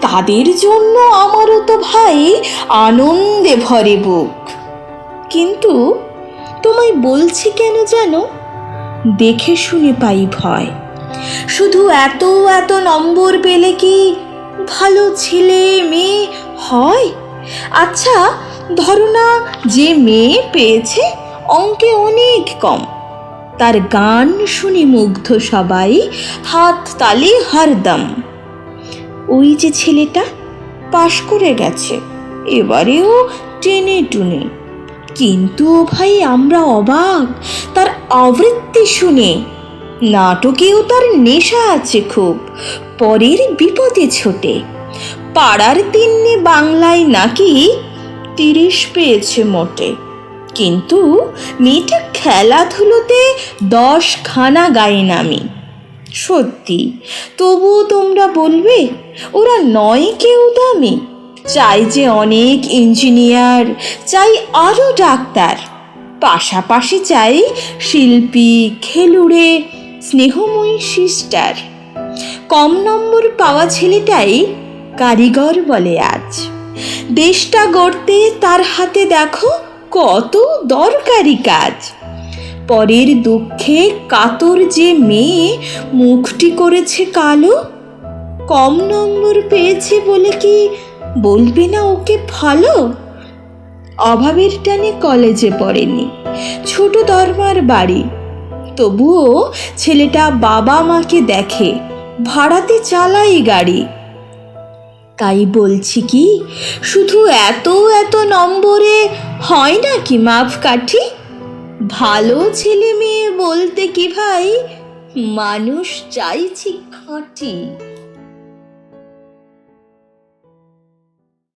তাদের জন্য আমারও তো ভাই আনন্দে ভরে বুক। কিন্তু তোমায় বলছি কেন জানো দেখে শুনে পাই ভয়। শুধু এত এত নম্বর পেলে কি ভালো ছেলে মেয়ে হয়? আচ্ছা ধরো না যে মেয়ে পেয়েছে অঙ্কে অনেক কম। তার গান শুনে মুগ্ধ সবাই হাত তালি হরদম ওই যে ছেলেটা পাশ করে গেছে। এবারেও টেনে টুনে। কিন্তু ভাই, আমরা অবাক। তার আবৃত্তি শুনে। নাটকেও তার নেশা আছে খুব। পরের বিপদে ছোটে। পাড়ার তিন্নি বাংলায় নাকি তিরিশ পেয়েছে মোটে। কিন্তু মেয়েটা খেলাধুলোতে দশ খানা গায়ে নামি। সত্যি? তবুও তোমরা বলবে, ওরা নয় কেউ দামি। চাই যে অনেক ইঞ্জিনিয়ার, চাই আরও ডাক্তার। পাশাপাশি চাই শিল্পী, খেলুড়ে, স্নেহময়ী সিস্টার। কম নম্বর পাওয়া ছেলেটাই কারিগর বলে আজ। দেশটা গড়তে তার হাতে দেখো কত দরকারি কাজ। পরের দুঃখে কাতর যে মেয়ে মুখটি করেছে কালো? কম নম্বর পেয়েছে বলে কি বলবে না ওকে ভালো? অভাবের টানে কলেজে পড়েনি, ছোট দরমার বাড়ি। তবুও ছেলেটা বাবা মাকে দেখে, ভাড়াতে চালাই গাড়ি। তাই বলছি কি, শুধু এত এত নম্বরে হয় না কি মাপ কাঠি ভালো ছেলে মেয়ে বলতে কি ভাই? মানুষ চাইছি খাঁটি।